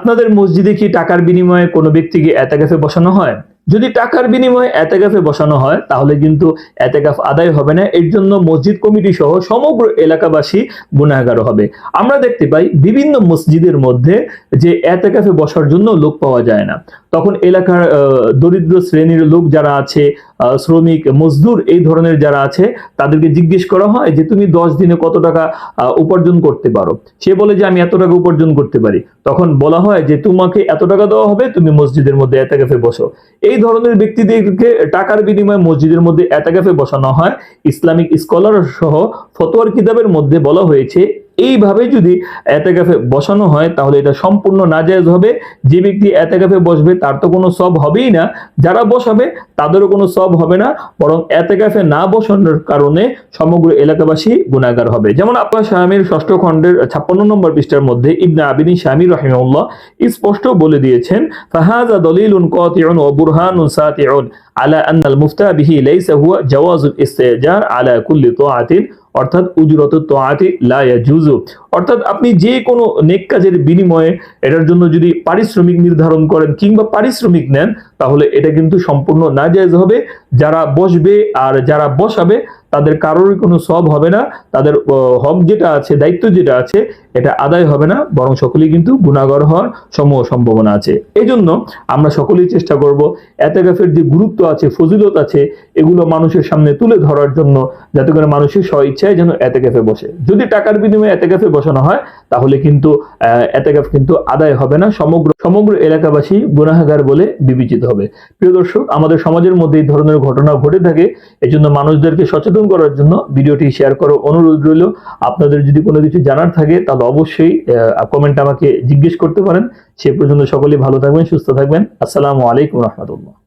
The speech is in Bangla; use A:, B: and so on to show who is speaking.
A: আপনাদের মসজিদে কি টাকার বিনিময়ে কোনো ব্যক্তিকে এতেকাফে বসানো হয়? যদি টাকার বিনিময়ে এতেকাফে বসানো হয়, তাহলে কিন্তু এতেকাফ আদায় হবে না। এর জন্য মসজিদ কমিটি সহ সমগ্র এলাকাবাসী গুণাগার হবে। আমরা দেখতে পাই বিভিন্ন মসজিদের মধ্যে যে এতেকাফে বসার জন্য লোক পাওয়া যায় না। তখন এলাকার দরিদ্র শ্রেণির লোক যারা আছে শ্রমিক, মজদুর, এই ধরনের যারা আছে, তাদেরকে জিজ্ঞেস করা হয় যে তুমি দশ দিনে কত টাকা উপার্জন করতে পারো? সে বলে যে আমি এত টাকা উপার্জন করতে পারি। তখন বলা হয় যে তোমাকে এত টাকা দেওয়া হবে, তুমি মসজিদের মধ্যে এতেকাফে বসো। এই ধরনের ব্যক্তিদেরকে টাকার বিনিময়ে মসজিদের মধ্যে এতেকাফে বসানো হয়। ইসলামিক স্কলার সহ ফতোয়ার কিতাবের মধ্যে বলা হয়েছে এইভাবে যদি এতেকাফে বসানো হয়, তাহলে এটা সম্পূর্ণ নাজায়েজ হবে। যে ব্যক্তি এতেকাফে বসবে, তার তো কোনো সব হবেই না। যারা বসাবে, তাদেরও কোনো সব হবে না। বরং এতেকাফে না বসানোর কারণে সমগ্র এলাকাবাসী গুণাগার হবে। যেমন আপনার স্বামীর ষষ্ঠ খণ্ডের ছাপ্পান্ন নম্বর পৃষ্ঠার মধ্যে ইবনা আবিনী স্বামী রহিমাউল্লাহ স্পষ্ট বলে দিয়েছেন ফাহাজা দলিলুন কাতিউন ওয়া বুরহানুন সাতিউন। আলা আন্নাল মুফতা বিহি লাইসা হুয়া জাওয়াজুল ইস্তিজার আলা কুল্লি তাআতিন অর্থাৎ উজরত তোয়াতি লা ইয়াজুজু। অর্থাৎ আপনি যে কোনো নেক কাজের বিনিময়ে এটার জন্য যদি পারিশ্রমিক নির্ধারণ করেন কিংবা পারিশ্রমিক নেন, তাহলে এটা কিন্তু সম্পূর্ণ নাজায়েজ হবে। যারা বসবে আর যারা বসাবে তাদের কারোরই কোনো সব হবে না। তাদের হক যেটা আছে দায়িত্ব যেটা আছে এটা আদায় হবে না। বরং সকলেই কিন্তু গুণাগর হওয়ার সমূহ সম্ভাবনা আছে। এই জন্য আমরা সকলেই চেষ্টা করব এতেগাফের যে গুরুত্ব আছে ফজিলত আছে এগুলো মানুষের সামনে তুলে ধরার জন্য যাতে করে মানুষের স্ব ইচ্ছায় যেন এতেগাফে বসে। যদি টাকার বিনিময়ে এতেগাফে বসানো হয় তাহলে কিন্তু আহ, এতেগাফ কিন্তু আদায় হবে না। সমগ্র সমগ্র এলাকাবাসী গুনাহাগার বলে বিবেচিত হবে। প্রিয় দর্শক আমাদের সমাজের মধ্যে এই ধরনের ঘটনা ঘটে থাকে। এজন্য মানুষদেরকে সচেতন করার জন্য ভিডিওটি শেয়ার করো অনুরোধ রইল। আপনাদের যদি কোনো কিছু জানার থাকে, তাহলে অবশ্যই কমেন্ট আমাকে জিজ্ঞেস করতে পারেন। সে পর্যন্ত সকলেই ভালো থাকবেন, সুস্থ থাকবেন। আসসালামু আলাইকুম রহমতুল্লাহ।